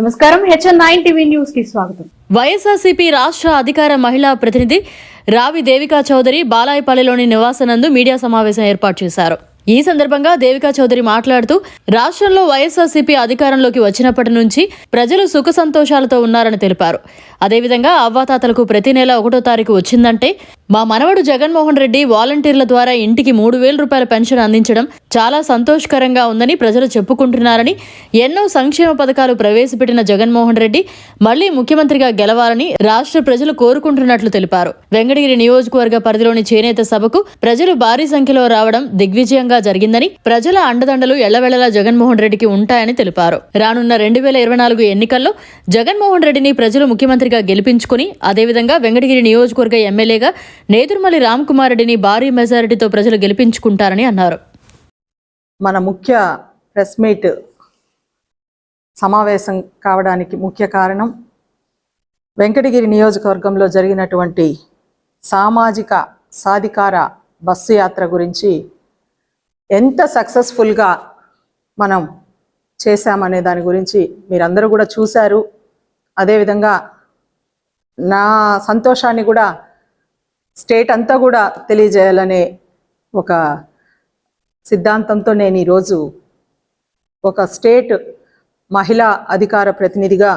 నమస్కారం. HN nine TV న్యూస్కి స్వాగతం. వైఎస్ఆర్సీపీ రాష్ట్ర అధికార మహిళా ప్రతినిధి రావి దేవికా చౌదరి బాలాయపల్లిలోని నివాసనందు మీడియా సమావేశం ఏర్పాటు చేశారు. ఈ సందర్భంగా దేవికా చౌదరి మాట్లాడుతూ రాష్ట్రంలో వైఎస్ఆర్సీపీ అధికారంలోకి వచ్చినప్పటి నుంచి ప్రజలు సుఖ సంతోషాలతో ఉన్నారని తెలిపారు. అదేవిధంగా అవ్వాతాతలకు ప్రతి నెల ఒకటో తారీఖు వచ్చిందంటే మా మనవడు జగన్మోహన్ రెడ్డి వాలంటీర్ల ద్వారా ఇంటికి మూడు వేల రూపాయల పెన్షన్ అందించడం చాలా సంతోషకరంగా ఉందని ప్రజలు చెప్పుకుంటున్నారని ఎన్నో సంక్షేమ పథకాలు ప్రవేశపెట్టిన జగన్మోహన్ రెడ్డి మళ్ళీ ముఖ్యమంత్రిగా గెలవాలని రాష్ట్ర ప్రజలు కోరుకుంటున్నట్లు తెలిపారు. వెంకటగిరి నియోజకవర్గ పరిధిలోని చేనేత సభకు ప్రజలు భారీ సంఖ్యలో రావడం దిగ్విజయంగా జరిగిందని ప్రజల అండదండలు ఎల్లవెళ్ళలా జగన్మోహన్ రెడ్డికి ఉంటాయని తెలిపారు. రానున్న రెండు వేల ఇరవై నాలుగు ఎన్నికల్లో జగన్మోహన్ రెడ్డిని ప్రజలు ముఖ్యమంత్రి మంత్రిగా గెలిపించుకుని అదేవిధంగా వెంకటగిరి నియోజకవర్గ ఎమ్మెల్యేగా నేదురుమల్లి రామ్కుమార్ రెడ్డిని భారీ మెజారిటీతో ప్రజలు గెలిపించుకుంటారని అన్నారు. మన ముఖ్య ప్రెస్ మీట్ సమావేశం కావడానికి ముఖ్య కారణం వెంకటగిరి నియోజకవర్గంలో జరిగినటువంటి సామాజిక సాధికార బస్సు యాత్ర గురించి ఎంత సక్సెస్ఫుల్గా మనం చేశామనే దాని గురించి మీరందరూ కూడా చూశారు. అదేవిధంగా నా సంతోషాన్ని కూడా స్టేట్ అంతా కూడా తెలియజేయాలనే ఒక సిద్ధాంతంతో నేను ఈరోజు ఒక స్టేట్ మహిళా అధికార ప్రతినిధిగా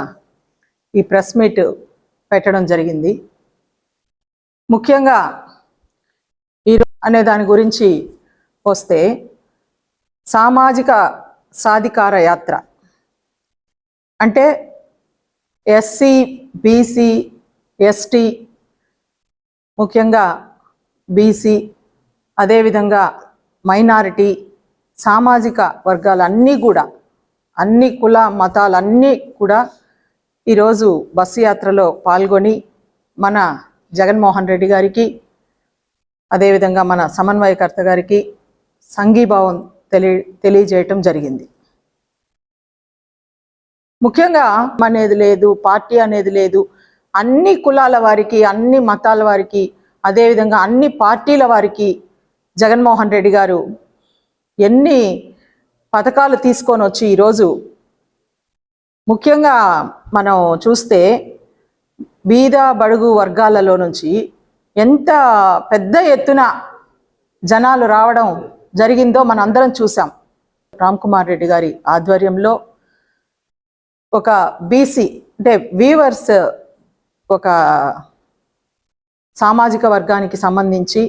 ఈ ప్రెస్ మీట్ పెట్టడం జరిగింది. ముఖ్యంగా ఈరోజు అనే దాని గురించి వస్తే సామాజిక సాధికార యాత్ర. అంటే ఎస్సీ బీసీ ఎస్టీ ముఖ్యంగా బీసీ అదేవిధంగా మైనారిటీ సామాజిక వర్గాలన్నీ కూడా అన్ని కుల మతాలన్నీ కూడా ఈరోజు బస్సు యాత్రలో పాల్గొని మన జగన్మోహన్ రెడ్డి గారికి అదేవిధంగా మన సమన్వయకర్త గారికి సంఘీభావం తెలియ తెలియజేయటం జరిగింది. ముఖ్యంగా అనేది లేదు పార్టీ అనేది లేదు అన్ని కులాల వారికి అన్ని మతాల వారికి అదేవిధంగా అన్ని పార్టీల వారికి జగన్మోహన్ రెడ్డి గారు ఎన్ని పథకాలు తీసుకొని వచ్చి ఈరోజు ముఖ్యంగా మనం చూస్తే బీద బడుగు వర్గాలలో నుంచి ఎంత పెద్ద ఎత్తున జనాలు రావడం జరిగిందో మనం అందరం చూసాం రామ్ కుమార్ రెడ్డి గారి ఆధ్వర్యంలో ఒక బీసీ అంటే వీవర్స్ ఒక సామాజిక వర్గానికి సంబంధించి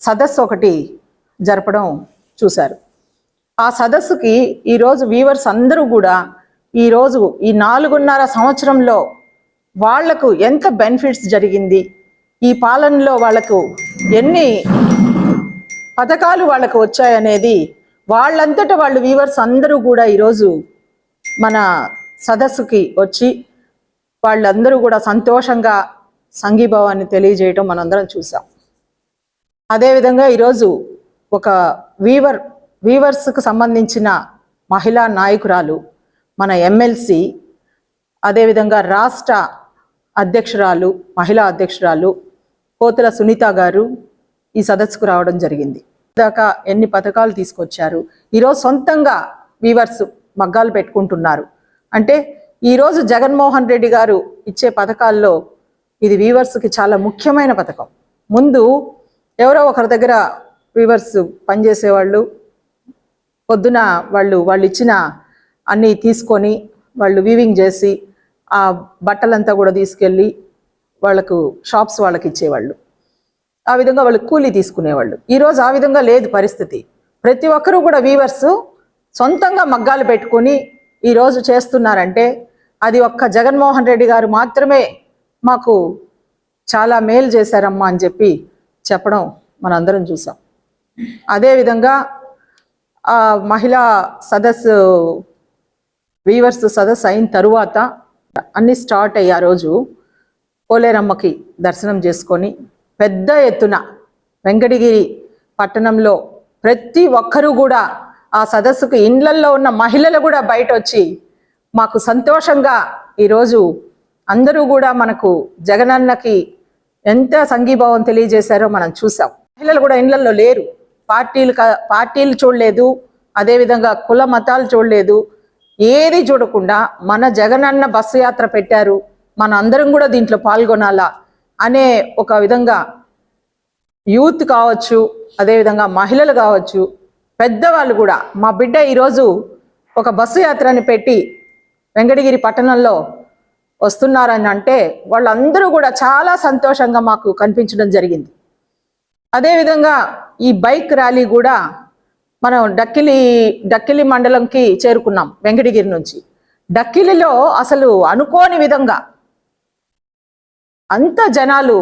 సదస్సు ఒకటి జరపడం చూశారు. ఆ సదస్సుకి ఈరోజు వీవర్స్ అందరూ కూడా ఈరోజు ఈ నాలుగున్నర సంవత్సరంలో వాళ్ళకు ఎంత బెనిఫిట్స్ జరిగింది? ఈ పాలనలో వాళ్ళకు ఎన్ని పథకాలు వాళ్ళకు వచ్చాయనేది వాళ్ళంతట వాళ్ళు వీవర్స్ అందరూ కూడా ఈరోజు మన సదస్సుకి వచ్చి వాళ్ళందరూ కూడా సంతోషంగా సంఘీభావాన్ని తెలియజేయటం మనందరం చూసాం. అదేవిధంగా ఈరోజు ఒక వీవర్ వీవర్స్కు సంబంధించిన మహిళా నాయకురాలు మన ఎమ్మెల్సీ అదేవిధంగా రాష్ట్ర అధ్యక్షురాలు మహిళా అధ్యక్షురాలు కోతుల సునీత గారు ఈ సదస్సుకు రావడం జరిగింది. దాకా ఎన్ని పథకాలు తీసుకొచ్చారు? ఈరోజు సొంతంగా వీవర్స్ మగ్గాలు పెట్టుకుంటున్నారు. అంటే ఈరోజు జగన్మోహన్ రెడ్డి గారు ఇచ్చే పథకాల్లో ఇది వీవర్స్కి చాలా ముఖ్యమైన పథకం. ముందు ఎవరో ఒకరి దగ్గర వీవర్స్ పనిచేసేవాళ్ళు పొద్దున వాళ్ళు వాళ్ళు ఇచ్చిన అన్నీ తీసుకొని వాళ్ళు వీవింగ్ చేసి ఆ బట్టలంతా కూడా తీసుకెళ్ళి వాళ్ళకు షాప్స్ వాళ్ళకి ఇచ్చేవాళ్ళు. ఆ విధంగా వాళ్ళు కూలీ తీసుకునేవాళ్ళు. ఈరోజు ఆ విధంగా లేదు పరిస్థితి. ప్రతి ఒక్కరూ కూడా వీవర్స్ సొంతంగా మగ్గాలు పెట్టుకొని ఈరోజు చేస్తున్నారంటే అది ఒక్క జగన్మోహన్ రెడ్డి గారు మాత్రమే మాకు చాలా మేలు చేశారమ్మా అని చెప్పి చెప్పడం మనందరం చూసాం. అదేవిధంగా ఆ మహిళా సదస్సు వీవర్స్ సదస్సు అయిన తరువాత అన్ని స్టార్ట్ అయ్యే ఆ రోజు పోలేరమ్మకి దర్శనం చేసుకొని పెద్ద ఎత్తున వెంకటగిరి పట్టణంలో ప్రతి ఒక్కరూ కూడా ఆ సదస్సుకు ఇండ్లల్లో ఉన్న మహిళలు కూడా బయట వచ్చి మాకు సంతోషంగా ఈరోజు అందరూ కూడా మనకు జగనన్నకి ఎంత సంఘీభావం తెలియజేశారో మనం చూసాం. మహిళలు కూడా ఇళ్ళలో లేరు. పార్టీలు పార్టీలు చూడలేదు. అదేవిధంగా కుల మతాలు చూడలేదు. ఏది చూడకుండా మన జగనన్న బస్సు యాత్ర పెట్టారు. మన అందరం కూడా దీంట్లో పాల్గొనాలా అనే ఒక విధంగా యూత్ కావచ్చు అదేవిధంగా మహిళలు కావచ్చు పెద్దవాళ్ళు కూడా మా బిడ్డ ఈరోజు ఒక బస్సు యాత్రని పెట్టి వెంకటగిరి పట్టణంలో వస్తున్నారని అంటే వాళ్ళందరూ కూడా చాలా సంతోషంగా మాకు కనిపించడం జరిగింది. అదేవిధంగా ఈ బైక్ ర్యాలీ కూడా మనం డక్కిలి డక్కిలి మండలంకి చేరుకున్నాం వెంకటగిరి నుంచి. డక్కిలిలో అసలు అనుకోని విధంగా అంత జనాలు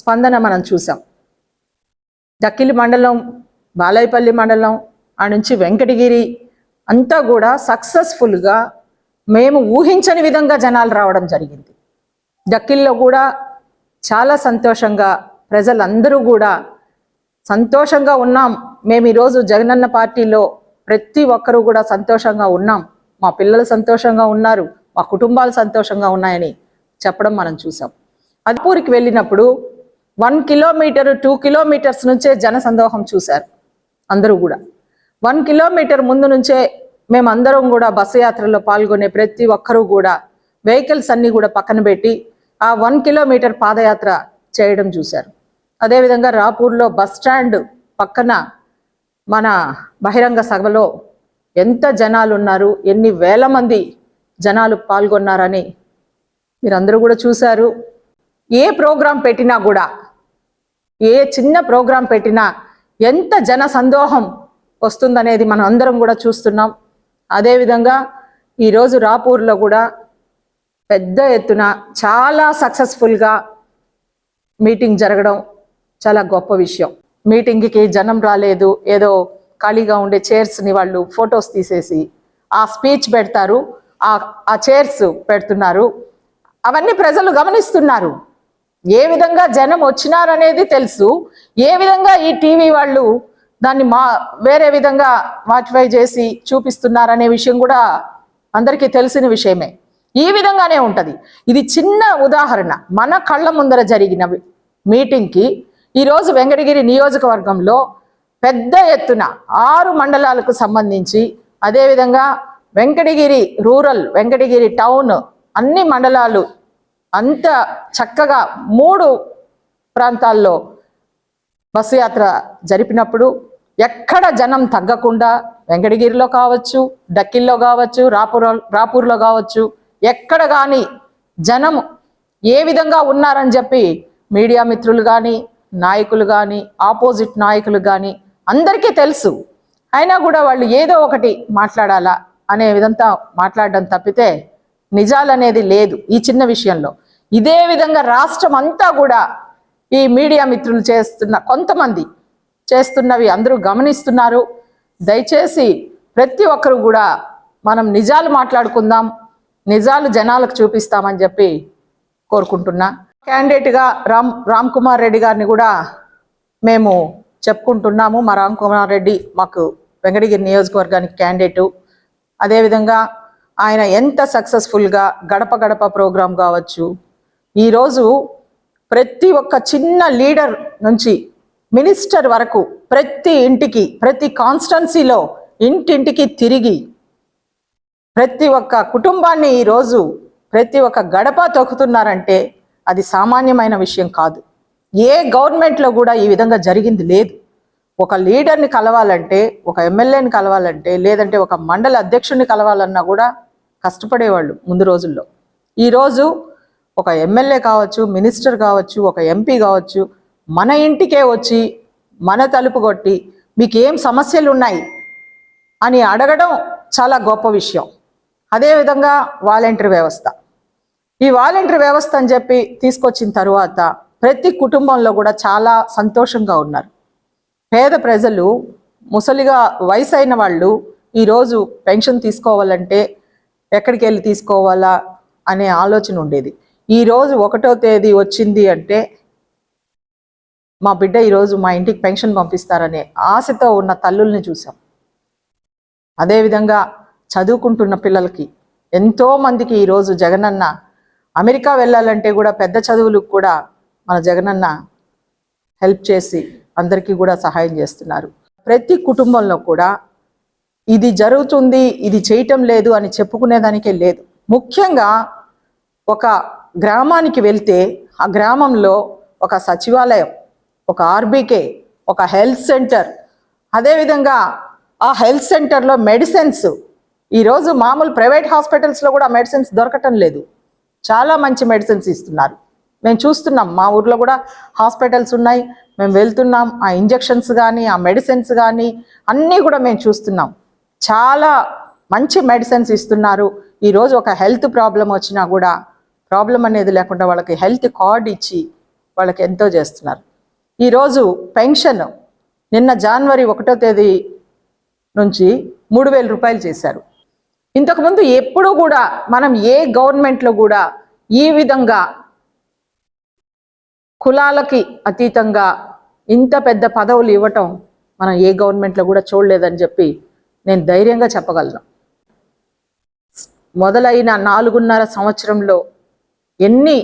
స్పందన మనం చూసాం. డక్కిలి మండలం బాలాయపల్లి మండలం ఆ నుంచి వెంకటగిరి అంతా కూడా సక్సెస్ఫుల్గా మేము ఊహించని విధంగా జనాలు రావడం జరిగింది. డక్కిల్లో కూడా చాలా సంతోషంగా ప్రజలందరూ కూడా సంతోషంగా ఉన్నాం. మేము ఈరోజు జగనన్న పార్టీలో ప్రతి ఒక్కరూ కూడా సంతోషంగా ఉన్నాం. మా పిల్లలు సంతోషంగా ఉన్నారు. మా కుటుంబాలు సంతోషంగా ఉన్నాయని చెప్పడం మనం చూసాం అదిపూరికి వెళ్ళినప్పుడు వన్ కిలోమీటర్ టూ కిలోమీటర్స్ నుంచే జన సందోహం చూశారు అందరూ కూడా. వన్ కిలోమీటర్ ముందు నుంచే మేమందరం కూడా బస్సు యాత్రలో పాల్గొనే ప్రతి ఒక్కరూ కూడా వెహికల్స్ అన్నీ కూడా పక్కన పెట్టి ఆ వన్ కిలోమీటర్ పాదయాత్ర చేయడం చూశారు. అదేవిధంగా రాపూర్లో బస్ స్టాండ్ పక్కన మన బహిరంగ సభలో ఎంత జనాలు ఉన్నారు ఎన్ని వేల మంది జనాలు పాల్గొన్నారని మీరందరూ కూడా చూశారు. ఏ ప్రోగ్రాం పెట్టినా కూడా ఏ చిన్న ప్రోగ్రాం పెట్టినా ఎంత జన సందోహం వస్తుందనేది మనం అందరం కూడా చూస్తున్నాం. అదేవిధంగా ఈరోజు రాపూర్లో కూడా పెద్ద ఎత్తున చాలా సక్సెస్ఫుల్గా మీటింగ్ జరగడం చాలా గొప్ప విషయం. మీటింగ్కి జనం రాలేదు ఏదో ఖాళీగా ఉండే చైర్స్ని వాళ్ళు ఫొటోస్ తీసేసి ఆ స్పీచ్ పెడతారు ఆ ఆ చైర్స్ పెడుతున్నారు. అవన్నీ ప్రజలు గమనిస్తున్నారు. ఏ విధంగా జనం వచ్చినారనేది తెలుసు. ఏ విధంగా ఈ టీవీ వాళ్ళు దాన్ని మా వేరే విధంగా మాటిఫై చేసి చూపిస్తున్నారనే విషయం కూడా అందరికీ తెలిసిన విషయమే. ఈ విధంగానే ఉంటుంది. ఇది చిన్న ఉదాహరణ. మన కళ్ళ ముందర జరిగిన మీటింగ్కి ఈరోజు వెంకటగిరి నియోజకవర్గంలో పెద్ద ఎత్తున ఆరు మండలాలకు సంబంధించి అదేవిధంగా వెంకటగిరి రూరల్ వెంకటగిరి టౌన్ అన్ని మండలాలు అంత చక్కగా మూడు ప్రాంతాల్లో బస్సు యాత్ర జరిపినప్పుడు ఎక్కడ జనం తగ్గకుండా వెంకటగిరిలో కావచ్చు డక్కిల్లో కావచ్చు రాపూర్ రాపూర్లో కావచ్చు ఎక్కడ కానీ జనం ఏ విధంగా ఉన్నారని చెప్పి మీడియా మిత్రులు కానీ నాయకులు కానీ ఆపోజిట్ నాయకులు కానీ అందరికీ తెలుసు. అయినా కూడా వాళ్ళు ఏదో ఒకటి మాట్లాడాలా అనే విధంగా మాట్లాడడం తప్పితే నిజాలనేది లేదు ఈ చిన్న విషయంలో. ఇదే విధంగా రాష్ట్రం అంతా కూడా ఈ మీడియా మిత్రులు చేస్తున్న కొంతమంది చేస్తున్నవి అందరూ గమనిస్తున్నారు. దయచేసి ప్రతి ఒక్కరు కూడా మనం నిజాలు మాట్లాడుకుందాం నిజాలు జనాలకు చూపిస్తామని చెప్పి కోరుకుంటున్నా. క్యాండిడేట్గా రామ్ రామ్ కుమార్ రెడ్డి గారిని కూడా మేము చెప్పుకుంటున్నాము. మా రామ్ కుమార్ రెడ్డి మాకు వెంకటగిరి నియోజకవర్గానికి క్యాండిడేటు అదేవిధంగా ఆయన ఎంత సక్సెస్ఫుల్గా గడప గడప ప్రోగ్రాం కావచ్చు. ఈరోజు ప్రతి ఒక్క చిన్న లీడర్ నుంచి మినిస్టర్ వరకు ప్రతి ఇంటికి ప్రతి కాన్స్టన్సీలో ఇంటింటికి తిరిగి ప్రతి ఒక్క కుటుంబాన్ని ఈరోజు ప్రతి ఒక్క గడప తొక్కుతున్నారంటే అది సామాన్యమైన విషయం కాదు. ఏ గవర్నమెంట్లో కూడా ఈ విధంగా జరిగింది లేదు. ఒక లీడర్ని కలవాలంటే ఒక ఎమ్మెల్యేని కలవాలంటే లేదంటే ఒక మండల అధ్యక్షుడిని కలవాలన్నా కూడా కష్టపడేవాళ్ళు ముందు రోజుల్లో. ఈరోజు ఒక ఎమ్మెల్యే కావచ్చు మినిస్టర్ కావచ్చు ఒక ఎంపీ కావచ్చు మన ఇంటికే వచ్చి మన తలుపు కొట్టి మీకు ఏం సమస్యలు ఉన్నాయి అని అడగడం చాలా గొప్ప విషయం. అదేవిధంగా వాలంటీర్ వ్యవస్థ. ఈ వాలంటీర్ వ్యవస్థ అని చెప్పి తీసుకొచ్చిన తరువాత ప్రతి కుటుంబంలో కూడా చాలా సంతోషంగా ఉన్నారు. పేద ప్రజలు ముసలిగా వయసు అయిన వాళ్ళు ఈరోజు పెన్షన్ తీసుకోవాలంటే ఎక్కడికి వెళ్ళి తీసుకోవాలా అనే ఆలోచన ఉండేది. ఈరోజు ఒకటో తేదీ వచ్చింది అంటే మా బిడ్డ ఈరోజు మా ఇంటికి పెన్షన్ పంపిస్తారనే ఆశతో ఉన్న తల్లుల్ని చూసాం. అదేవిధంగా చదువుకుంటున్న పిల్లలకి ఎంతోమందికి ఈరోజు జగనన్న అమెరికా వెళ్ళాలంటే కూడా పెద్ద చదువులకు కూడా మన జగనన్న హెల్ప్ చేసి అందరికీ కూడా సహాయం చేస్తున్నారు. ప్రతి కుటుంబంలో కూడా ఇది జరుగుతుంది ఇది చేయటం లేదు అని చెప్పుకునేదానికే లేదు. ముఖ్యంగా ఒక గ్రామానికి వెళ్తే ఆ గ్రామంలో ఒక సచివాలయం ఒక ఆర్బీకే ఒక హెల్త్ సెంటర్. అదేవిధంగా ఆ హెల్త్ సెంటర్లో మెడిసిన్స్. ఈరోజు మామూలు ప్రైవేట్ హాస్పిటల్స్లో కూడా మెడిసిన్స్ దొరకటం లేదు. చాలా మంచి మెడిసిన్స్ ఇస్తున్నారు. మేము చూస్తున్నాం మా ఊర్లో కూడా హాస్పిటల్స్ ఉన్నాయి. మేము వెళ్తున్నాం ఆ ఇంజెక్షన్స్ కానీ ఆ మెడిసిన్స్ కానీ అన్నీ కూడా మేము చూస్తున్నాం. చాలా మంచి మెడిసిన్స్ ఇస్తున్నారు. ఈరోజు ఒక హెల్త్ ప్రాబ్లం వచ్చినా కూడా ప్రాబ్లం అనేది లేకుండా వాళ్ళకి హెల్త్ కార్డ్ ఇచ్చి వాళ్ళకి ఎంతో చేస్తున్నారు. ఈరోజు పెన్షన్ నిన్న జనవరి ఒకటో తేదీ నుంచి మూడు వేల రూపాయలు చేశారు. ఇంతకుముందు ఎప్పుడూ కూడా మనం ఏ గవర్నమెంట్లో కూడా ఈ విధంగా కులాలకి అతీతంగా ఇంత పెద్ద పదవులు ఇవ్వటం మనం ఏ గవర్నమెంట్లో కూడా చూడలేదని చెప్పి నేను ధైర్యంగా చెప్పగలను. మొదలైన నాలుగున్నర సంవత్సరంలో ఎన్ని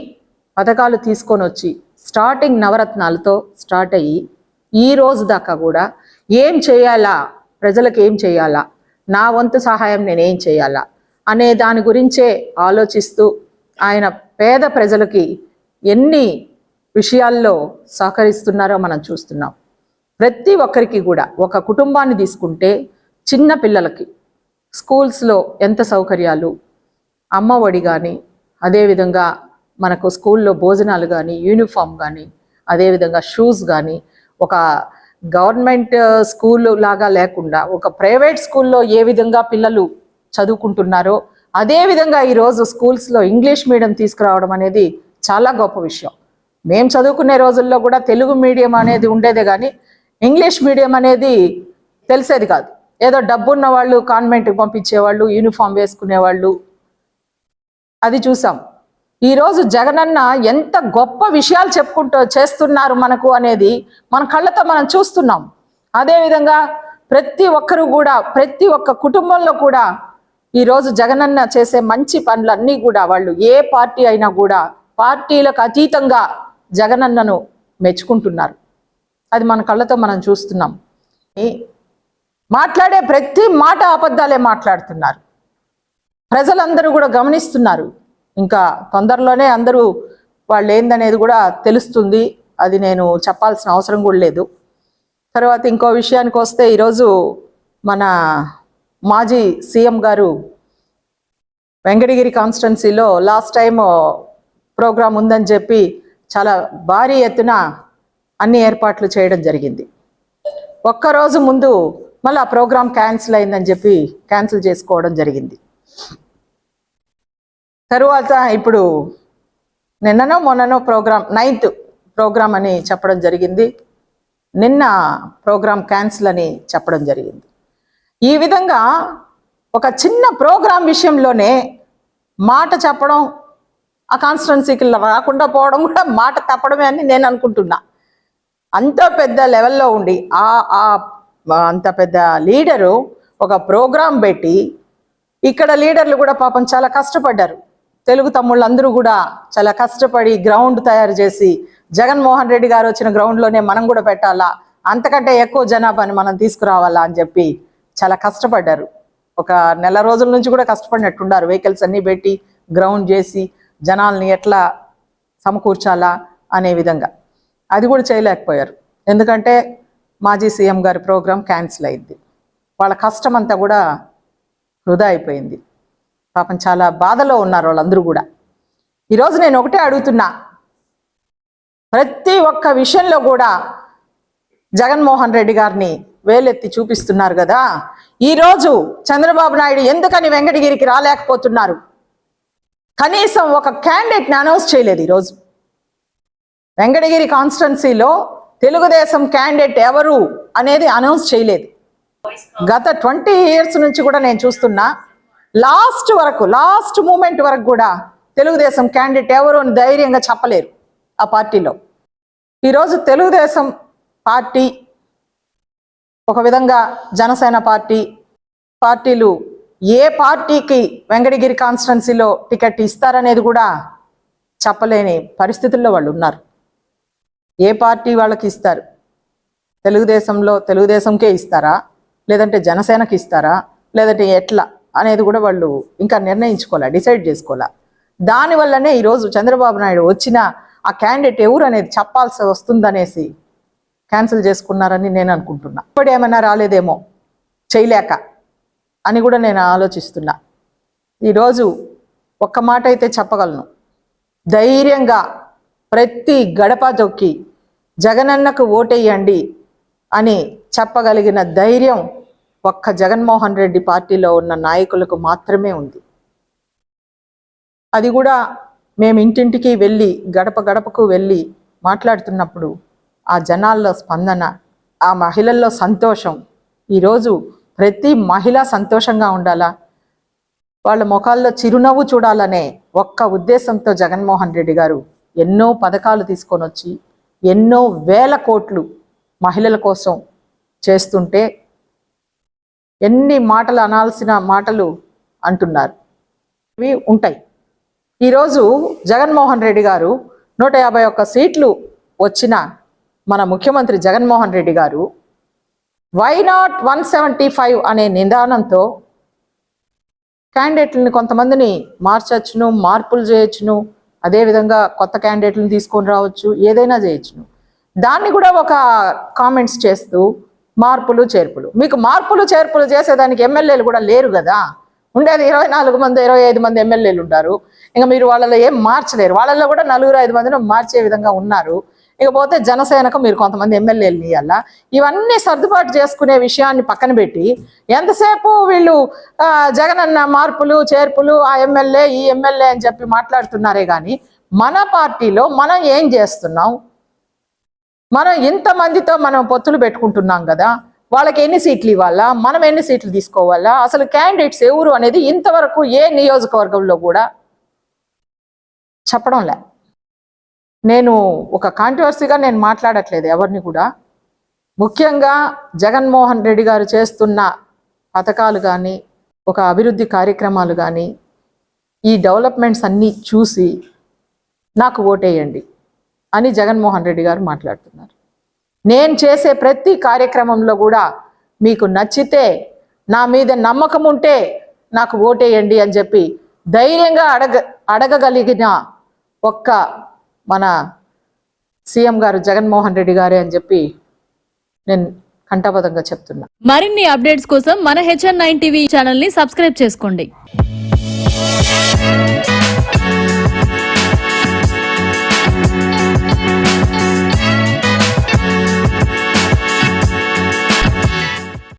పథకాలు తీసుకొని వచ్చి స్టార్టింగ్ నవరత్నాలతో స్టార్ట్ అయ్యి ఈ రోజు దాకా కూడా ఏం చేయాలా? ప్రజలకు ఏం చేయాలా? నా వంతు సహాయం నేను ఏం చేయాలా? అనే దాని గురించే ఆలోచిస్తూ ఆయన పేద ప్రజలకి ఎన్ని విషయాల్లో సహకరిస్తున్నారో మనం చూస్తున్నాం. ప్రతి ఒక్కరికి కూడా ఒక కుటుంబాన్ని తీసుకుంటే చిన్న పిల్లలకి స్కూల్స్లో ఎంత సౌకర్యాలు? అమ్మఒడి కానీ అదేవిధంగా మనకు స్కూల్లో భోజనాలు కానీ యూనిఫామ్ కానీ అదేవిధంగా షూస్ కానీ ఒక గవర్నమెంట్ స్కూల్ లాగా లేకుండా ఒక ప్రైవేట్ స్కూల్లో ఏ విధంగా పిల్లలు చదువుకుంటున్నారో అదేవిధంగా ఈరోజు స్కూల్స్లో ఇంగ్లీష్ మీడియం తీసుకురావడం అనేది చాలా గొప్ప విషయం. మేము చదువుకునే రోజుల్లో కూడా తెలుగు మీడియం అనేది ఉండేదే కానీ ఇంగ్లీష్ మీడియం అనేది తెలిసేది కాదు. ఏదో డబ్బున్న వాళ్ళు కాన్వెంట్కి పంపించేవాళ్ళు యూనిఫామ్ వేసుకునేవాళ్ళు అది చూసాం. ఈరోజు జగనన్న ఎంత గొప్ప విషయాలు చెప్పుకుంటూ చేస్తున్నారు మనకు అనేది మన కళ్ళతో మనం చూస్తున్నాం. అదేవిధంగా ప్రతి ఒక్కరు కూడా ప్రతి ఒక్క కుటుంబంలో కూడా ఈరోజు జగనన్న చేసే మంచి పనులన్నీ కూడా వాళ్ళు ఏ పార్టీ అయినా కూడా పార్టీలకు అతీతంగా జగనన్నను మెచ్చుకుంటున్నారు. అది మన కళ్ళతో మనం చూస్తున్నాం. ఈ- మాట్లాడే ప్రతి మాట అబద్ధాలే మాట్లాడుతున్నారు. ప్రజలందరూ కూడా గమనిస్తున్నారు. ఇంకా తొందరలోనే అందరూ వాళ్ళు ఏందనేది కూడా తెలుస్తుంది. అది నేను చెప్పాల్సిన అవసరం కూడా లేదు. తర్వాత ఇంకో విషయానికి వస్తే ఈరోజు మన మాజీ సీఎం గారు వెంకటగిరి కాన్స్టిట్యున్సీలో లాస్ట్ టైం ప్రోగ్రాం ఉందని చెప్పి చాలా భారీ ఎత్తున అన్ని ఏర్పాట్లు చేయడం జరిగింది. ఒక్కరోజు ముందు మళ్ళీ ఆ ప్రోగ్రాం క్యాన్సిల్ అయిందని చెప్పి క్యాన్సిల్ చేసుకోవడం జరిగింది. తరువాత ఇప్పుడు నిన్ననో మొన్ననో ప్రోగ్రామ్ నైన్త్ ప్రోగ్రామ్ అని చెప్పడం జరిగింది. నిన్న ప్రోగ్రామ్ క్యాన్సిల్ అని చెప్పడం జరిగింది. ఈ విధంగా ఒక చిన్న ప్రోగ్రాం విషయంలోనే మాట చెప్పడం ఆ కాన్స్టిట్యున్సీకి రాకుండా పోవడం కూడా మాట తప్పడమే అని నేను అనుకుంటున్నా. అంత పెద్ద లెవెల్లో ఉండి ఆ ఆ అంత పెద్ద లీడరు ఒక ప్రోగ్రాం పెట్టి ఇక్కడ లీడర్లు కూడా పాపం చాలా కష్టపడ్డారు. తెలుగు తమ్ముళ్ళందరూ కూడా చాలా కష్టపడి గ్రౌండ్ తయారు చేసి జగన్మోహన్ రెడ్డి గారు వచ్చిన గ్రౌండ్లోనే మనం కూడా పెట్టాలా? అంతకంటే ఎక్కువ జనాభాని మనం తీసుకురావాలా అని చెప్పి చాలా కష్టపడ్డారు. ఒక నెల రోజుల నుంచి కూడా కష్టపడినట్టున్నారు. వెహికల్స్ అన్నీ పెట్టి గ్రౌండ్ చేసి జనాల్ని ఎట్లా సమకూర్చాలా అనే విధంగా. అది కూడా చేయలేకపోయారు. ఎందుకంటే మాజీ సీఎం గారి ప్రోగ్రాం క్యాన్సిల్ అయింది. వాళ్ళ కష్టం అంతా కూడా వృధా అయిపోయింది. పాపం చాలా బాధలో ఉన్నారు వాళ్ళందరూ కూడా. ఈరోజు నేను ఒకటే అడుగుతున్నా. ప్రతి ఒక్క విషయంలో కూడా జగన్మోహన్ రెడ్డి గారిని వేలెత్తి చూపిస్తున్నారు కదా. ఈరోజు చంద్రబాబు నాయుడు ఎందుకని వెంకటగిరికి రాలేకపోతున్నారు? కనీసం ఒక క్యాండిడేట్ని అనౌన్స్ చేయలేదు ఈరోజు వెంకటగిరి కాన్స్టిట్యున్సీలో తెలుగుదేశం క్యాండిడేట్ ఎవరు అనేది అనౌన్స్ చేయలేదు. గత ట్వంటీ ఇయర్స్ నుంచి కూడా నేను చూస్తున్నా లాస్ట్ వరకు లాస్ట్ మూమెంట్ వరకు కూడా తెలుగుదేశం క్యాండిడేట్ ఎవరు అని ధైర్యంగా చెప్పలేరు ఆ పార్టీలో. ఈరోజు తెలుగుదేశం పార్టీ ఒక విధంగా జనసేన పార్టీ పార్టీలు ఏ పార్టీకి వెంకటగిరి కాన్స్టిట్యున్సీలో టికెట్ ఇస్తారనేది కూడా చెప్పలేని పరిస్థితుల్లో వాళ్ళు ఉన్నారు. ఏ పార్టీ వాళ్ళకి ఇస్తారు? తెలుగుదేశంలో తెలుగుదేశంకే ఇస్తారా? లేదంటే జనసేనకి ఇస్తారా? లేదంటే ఎట్లా? అనేది కూడా వాళ్ళు ఇంకా నిర్ణయించుకోవాలా డిసైడ్ చేసుకోవాలా. దానివల్లనే ఈరోజు చంద్రబాబు నాయుడు వచ్చిన ఆ క్యాండిడేట్ ఎవరు అనేది చెప్పాల్సి వస్తుందనేసి క్యాన్సిల్ చేసుకున్నారని నేను అనుకుంటున్నా. ఇప్పుడు ఏమైనా రాలేదేమో చేయలేక అని కూడా నేను ఆలోచిస్తున్నా. ఈరోజు ఒక్క మాట అయితే చెప్పగలను. ధైర్యంగా ప్రతి గడప తొక్కి జగనన్నకు ఓటేయండి అని చెప్పగలిగిన ధైర్యం ఒక్క జగన్మోహన్ రెడ్డి పార్టీలో ఉన్న నాయకులకు మాత్రమే ఉంది. అది కూడా మేము ఇంటింటికి వెళ్ళి గడప గడపకు వెళ్ళి మాట్లాడుతున్నప్పుడు ఆ జనాల్లో స్పందన ఆ మహిళల్లో సంతోషం. ఈరోజు ప్రతి మహిళ సంతోషంగా ఉండాలా? వాళ్ళ ముఖాల్లో చిరునవ్వు చూడాలనే ఒక్క ఉద్దేశంతో జగన్మోహన్ రెడ్డి గారు ఎన్నో పథకాలు తీసుకొని వచ్చి ఎన్నో వేల కోట్లు మహిళల కోసం చేస్తుంటే ఎన్ని మాటలు అనాల్సిన మాటలు అంటున్నారు. ఇవి ఉంటాయి. ఈరోజు జగన్మోహన్ రెడ్డి గారు నూట యాభై ఒక్క సీట్లు వచ్చిన మన ముఖ్యమంత్రి Jaganmohan Reddy garu why not one seventy five అనే నిదానంతో క్యాండిడేట్లని కొంతమందిని మార్చచ్చును మార్పులు చేయొచ్చును అదేవిధంగా కొత్త క్యాండిడేట్లను తీసుకొని రావచ్చు ఏదైనా చేయొచ్చును. దాన్ని కూడా ఒక కామెంట్స్ చేస్తూ మార్పులు చేర్పులు. మీకు మార్పులు చేర్పులు చేసేదానికి ఎమ్మెల్యేలు కూడా లేరు కదా. ఉండేది ఇరవై నాలుగు మంది ఇరవై ఐదు మంది ఎమ్మెల్యేలు ఉంటారు. ఇంకా మీరు వాళ్ళలో ఏం మార్చలేరు. వాళ్ళల్లో కూడా నలుగురు ఐదు మందిని మార్చే విధంగా ఉన్నారు. ఇకపోతే జనసేనకు మీరు కొంతమంది ఎమ్మెల్యేలు ఇవ్వాలా ఇవన్నీ సర్దుబాటు చేసుకునే విషయాన్ని పక్కన పెట్టి ఎంతసేపు వీళ్ళు జగనన్న మార్పులు చేర్పులు ఆ ఎమ్మెల్యే ఈ ఎమ్మెల్యే అని చెప్పి మాట్లాడుతున్నారే కానీ మన పార్టీలో మనం ఏం చేస్తున్నాం? మనం ఇంతమందితో మనం పొత్తులు పెట్టుకుంటున్నాం కదా వాళ్ళకి ఎన్ని సీట్లు ఇవ్వాలా మనం ఎన్ని సీట్లు తీసుకోవాలా అసలు క్యాండిడేట్స్ ఎవరు అనేది ఇంతవరకు ఏ నియోజకవర్గంలో కూడా చెప్పడం లే. నేను ఒక కాంట్రవర్సీగా నేను మాట్లాడట్లేదు ఎవరిని కూడా. ముఖ్యంగా జగన్మోహన్ రెడ్డి గారు చేస్తున్న పథకాలు కానీ ఒక అభివృద్ధి కార్యక్రమాలు కానీ ఈ డెవలప్మెంట్స్ అన్నీ చూసి నాకు ఓటేయండి. అని జగన్మోహన్ రెడ్డి గారు మాట్లాడుతున్నారు. నేను చేసే ప్రతి కార్యక్రమంలో కూడా మీకు నచ్చితే నా మీద నమ్మకం ఉంటే నాకు ఓటేయండి అని చెప్పి ధైర్యంగా అడగ అడగగలిగిన ఒక్క మన సీఎం గారు జగన్మోహన్ రెడ్డి గారే అని చెప్పి నేను కంఠబద్ధంగా చెప్తున్నా. మరిన్ని అప్డేట్స్ కోసం మన హెచ్ఎన్ నైన్ టీవీ ఛానల్ని సబ్స్క్రైబ్ చేసుకోండి.